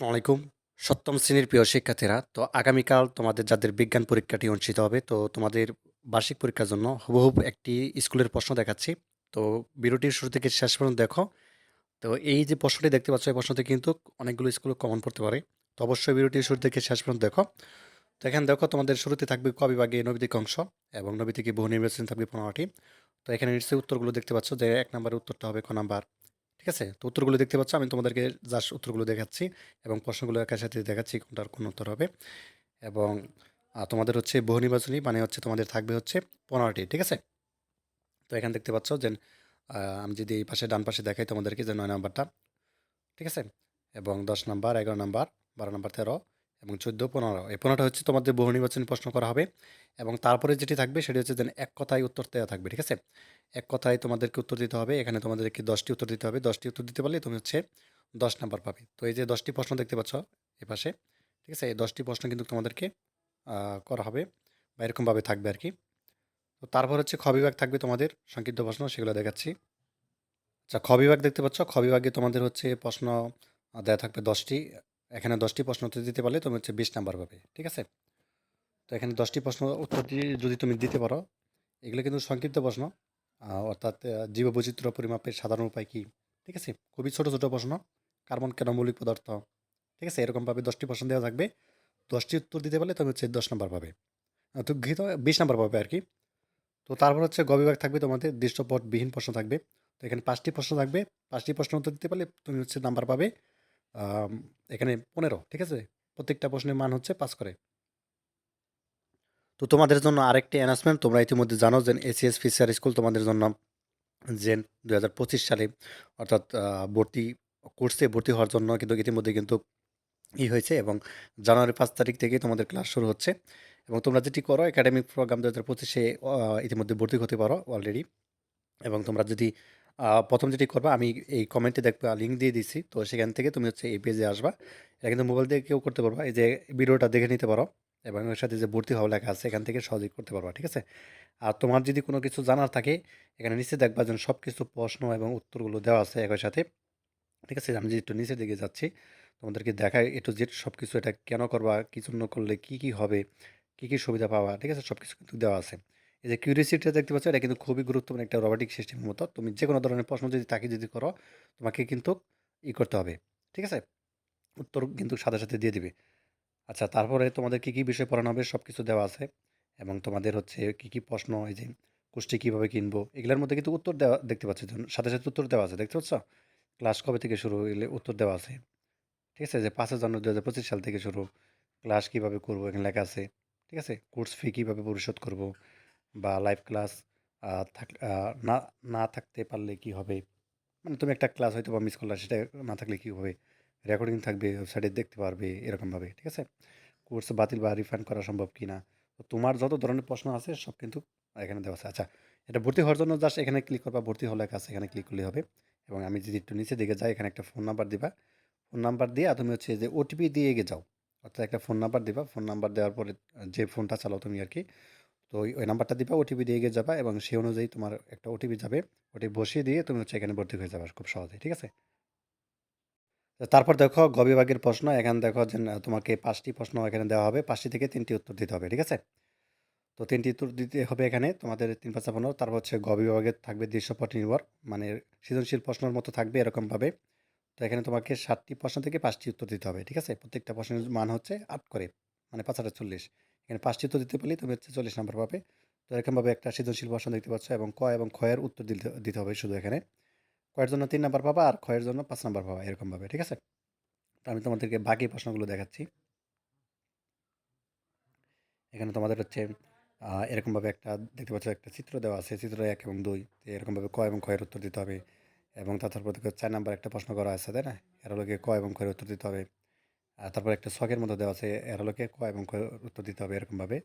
আসসালামু আলাইকুম। সপ্তম শ্রেণির প্রিয় শিক্ষার্থীরা, তো আগামীকাল তোমাদের যাদের বিজ্ঞান পরীক্ষাটি অনুষ্ঠিত হবে, তো তোমাদের বার্ষিক পরীক্ষার জন্য হুবহুব একটি স্কুলের প্রশ্ন দেখাচ্ছি। তো ভিডিওটির শুরু থেকে শেষ পর্যন্ত দেখো। তো এই যে প্রশ্নটি দেখতে পাচ্ছ, এই প্রশ্নটি কিন্তু অনেকগুলো স্কুলে কমন পড়তে পারে। তো অবশ্যই ভিডিওটির শুরু থেকে শেষ পর্যন্ত দেখো। তো এখানে দেখো, তোমাদের শুরুতে থাকবে ক বিভাগে নৈবিতিক অংশ এবং নৈবিতিকে বহু নির্বাচন থাকবে পনেরোটি। তো এখানে নিশ্চয়ই উত্তরগুলো দেখতে পাচ্ছ যে এক নম্বরের উত্তরটা হবে ক নাম্বার। ঠিক আছে? তো উত্তরগুলো দেখতে পাচ্ছ, আমি তোমাদেরকে জাস্ট উত্তরগুলো দেখাচ্ছি এবং প্রশ্নগুলো একের সাথে দেখাচ্ছি কোনটার কোন উত্তর হবে। এবং তোমাদের হচ্ছে বহু নির্বাচনী মানে হচ্ছে তোমাদের থাকবে হচ্ছে পনেরোটি, ঠিক আছে? তো এখানে দেখতে পাচ্ছ যে আমি যদি এই পাশে ডান পাশে দেখাই তোমাদেরকে যে নয় নাম্বারটা, ঠিক আছে? এবং দশ নাম্বার, এগারো নাম্বার, বারো নাম্বার, তেরো এবং চোদ্দ, পনেরো। এই পনেরোটা হচ্ছে তোমাদের বহু নির্বাচনী প্রশ্ন করা হবে এবং তারপরে যেটি থাকবে সেটি হচ্ছে যে এক কথায় উত্তর দেওয়া থাকবে, ঠিক আছে? এক কথায় তোমাদেরকে উত্তর দিতে হবে, এখানে তোমাদেরকে দশটি উত্তর দিতে হবে। দশটি উত্তর দিতে পারলে তুমি হচ্ছে দশ নাম্বার পাবে। তো এই যে দশটি প্রশ্ন দেখতে পাচ্ছ এ পাশে, ঠিক আছে? এই দশটি প্রশ্ন কিন্তু তোমাদেরকে করা হবে বা এরকমভাবে থাকবে আর কি। তো তারপর হচ্ছে খ বিভাগ থাকবে তোমাদের, সংক্ষিপ্ত প্রশ্ন, সেগুলো দেখাচ্ছি। আচ্ছা খ বিভাগ দেখতে পাচ্ছ, খ বিভাগে তোমাদের হচ্ছে প্রশ্ন দেওয়া থাকবে দশটি। এখানে দশটি প্রশ্ন উত্তর দিতে পারলে তুমি হচ্ছে বিশ নাম্বার পাবে, ঠিক আছে? তো এখানে দশটি প্রশ্ন উত্তর দিয়ে যদি তুমি দিতে পারো, এগুলো কিন্তু সংক্ষিপ্ত প্রশ্ন অর্থাৎ জীববৈচিত্র্য পরিমাপের সাধারণ উপায় কী, ঠিক আছে? খুবই ছোট ছোট প্রশ্ন, কার্বন কেন মৌলিক পদার্থ, ঠিক আছে? এরকমভাবে দশটি প্রশ্ন দেওয়া থাকবে, দশটি উত্তর দিতে পারলে তুমি হচ্ছে দশ নম্বর পাবে। তো ঘিত বিশ নম্বর পাবে আর কি। তো তারপর হচ্ছে গবিভাগ থাকবে তোমাদের দৃশ্যপটবিহীন প্রশ্ন থাকবে। তো এখানে পাঁচটি প্রশ্ন থাকবে, পাঁচটি প্রশ্ন উত্তর দিতে পারলে তুমি হচ্ছে নাম্বার পাবে এখানে পনেরো, ঠিক আছে? প্রত্যেকটা প্রশ্নের মান হচ্ছে পাস করে। তো তোমাদের জন্য আরেকটি অ্যানাউন্সমেন্ট তোমরা ইতিমধ্যে জানো যে এসিএস ফিসার স্কুল তোমাদের জন্য যে দু সালে অর্থাৎ ভর্তি কোর্সে ভর্তি হওয়ার জন্য কিন্তু ইতিমধ্যে কিন্তু ই হয়েছে এবং জানুয়ারি পাঁচ তারিখ থেকে তোমাদের ক্লাস শুরু হচ্ছে। এবং তোমরা যেটি করো একাডেমিক প্রোগ্রাম দু হাজার পঁচিশে ইতিমধ্যে ভর্তি হতে পারো অলরেডি এবং তোমরা যদি প্রথম যেটি করবা, আমি এই কমেন্টে দেখবা লিঙ্ক দিয়ে দিচ্ছি তো সেখান থেকে তুমি হচ্ছে এই পেজে আসবা। এটা কিন্তু মোবাইল দিয়ে কেউ করতে পারবা। এই যে ভিডিওটা দেখে নিতে পারো এবং এর সাথে যে ভর্তি হওয়া লেখা আছে, এখান থেকে সহজেই করতে পারবা, ঠিক আছে? আর তোমার যদি কোনো কিছু জানার থাকে, এখানে নিচে দেখবা যেন সব কিছু প্রশ্ন এবং উত্তরগুলো দেওয়া আছে একই সাথে, ঠিক আছে? আমি যে একটু নিচের দিকে যাচ্ছি, তোমাদেরকে দেখায় এ টু জেড সব কিছু এটা কেন করবা, কী জন্য করলে, কি কি হবে, কি কি সুবিধা পাওয়া ঠিক আছে? সব কিছু কিন্তু দেওয়া আছে। এই যে কিউরিয়াসিটিটা দেখতে পাচ্ছ, এটা কিন্তু খুবই গুরুত্বপূর্ণ একটা রোবোটিক সিস্টেমের মতো। তুমি যে কোনো ধরনের প্রশ্ন যদি তাকে যদি করো, তোমাকে কিন্তু ই করতে হবে, ঠিক আছে? উত্তর কিন্তু সাথে সাথে দিয়ে দিবে। আচ্ছা তারপরে তোমাদের কী কী বিষয় পড়ানো হবে সব কিছু দেওয়া আছে, এবং তোমাদের হচ্ছে কী কী প্রশ্ন, এই যে কুষ্টি কীভাবে কিনবো, এগুলোর মধ্যে কিন্তু উত্তর দেওয়া দেখতে পাচ্ছ সাথে সাথে উত্তর দেওয়া আছে, দেখতে পাচ্ছ? ক্লাস কবে থেকে শুরু এলে উত্তর দেওয়া আছে, ঠিক আছে? যে পাঁচই জানুয়ারি দু হাজার পঁচিশ সাল থেকে শুরু, ক্লাস কীভাবে করব, এখানে লেখা আছে, ঠিক আছে? কোর্স ফি কীভাবে পরিশোধ করব বা লাইভ ক্লাস থাক না না থাকতে পারলে কি হবে? মানে তুমি একটা ক্লাস হয়তো বা মিস করলে, সেটা না থাকলে কী হবে? রেকর্ডিং থাকবে ওয়েবসাইটে দেখতে পারবে, এরকমভাবে, ঠিক আছে? কোর্স বাতিল বা রিফান্ড করা সম্ভব কি না? তো তোমার যত ধরনের প্রশ্ন আছে, সব কিন্তু এখানে দেওয়া আছে। আচ্ছা এটা ভর্তি হওয়ার জন্য জাস্ট এখানে ক্লিক করবা, ভর্তি হলে কাছে এখানে ক্লিক করলে হবে। এবং আমি যদি একটু নিচে দিকে যাই, এখানে একটা ফোন নাম্বার দিবা। ফোন নাম্বার দিয়ে তুমি হচ্ছে যে ওটিপি দিয়ে এগিয়ে যাও। অর্থাৎ একটা ফোন নাম্বার দিবা। ফোন নাম্বার দেওয়ার পরে যে ফোনটা চালাও তুমি আর কি তো ওই নাম্বারটা দিবা ওটিপি দিয়ে গিয়ে যাবা এবং সেই অনুযায়ী তোমার একটা ওটিপি যাবে। ওটিপি বসিয়ে দিয়ে তুমি হচ্ছে এখানে ভর্তি হয়ে যাবে খুব সহজে ঠিক আছে? তারপর দেখো গ বিভাগের প্রশ্ন, এখানে দেখো যে তোমাকে পাঁচটি প্রশ্ন এখানে দেওয়া হবে, পাঁচটি থেকে তিনটি উত্তর দিতে হবে, ঠিক আছে? তো তিনটি উত্তর দিতে হবে এখানে তোমাদের তিন পাঁচটা পনেরো তারপর হচ্ছে গ থাকবে দৃশ্যপট নির্ভর মানে সৃজনশীল প্রশ্নের মতো থাকবে এরকমভাবে। তো এখানে তোমাকে সাতটি প্রশ্ন থেকে পাঁচটি উত্তর দিতে হবে, ঠিক আছে? প্রত্যেকটা প্রশ্নের মান হচ্ছে আট করে মানে পাঁচ হাজার চল্লিশ। এখানে পাঁচটি উত্তর দিতে পারলেই তুমি হচ্ছে চল্লিশ নাম্বার পাবে। তো এরকমভাবে একটা সৃজনশীল প্রশ্ন দেখতে পাচ্ছ এবং ক এবং ক্ষয়ের উত্তর দিতে দিতে হবে শুধু এখানে। কয়ের জন্য তিন নাম্বার পাবা আর ক্ষয়ের জন্য পাঁচ নাম্বার পাবা এরকমভাবে, ঠিক আছে? তো আমি তোমাদেরকে বাকি প্রশ্নগুলো দেখাচ্ছি। এখানে তোমাদের হচ্ছে এরকমভাবে একটা দেখতে পাচ্ছ একটা চিত্র দেওয়া আছে, চিত্র এক এবং দুই। এরকমভাবে ক এবং ক্ষয়ের উত্তর দিতে হবে এবং তারপর চার নাম্বার একটা প্রশ্ন করা আছে, তাই না? এর হলোকে ক এবং ক্ষয়ের উত্তর দিতে হবে। তারপর একটা ছকের মধ্যে দেওয়া আছে, এর হলোকে ক? এবং ক্ষয়ের উত্তর দিতে হবে এরকমভাবে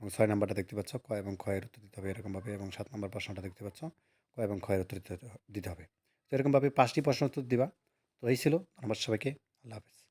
এবং ছয় নাম্বারটা দেখতে পাচ্ছ, ক এবং ক্ষয়ের উত্তর দিতে হবে এরকমভাবে এবং সাত নম্বর প্রশ্নটা দেখতে পাচ্ছ, ক এবং ক্ষয়ের উত্তর দিতে দিতে হবে। তো এরকমভাবে পাঁচটি প্রশ্ন উত্তর দিবা। তো এই ছিল আমার সবাইকে, আল্লাহ হাফেজ।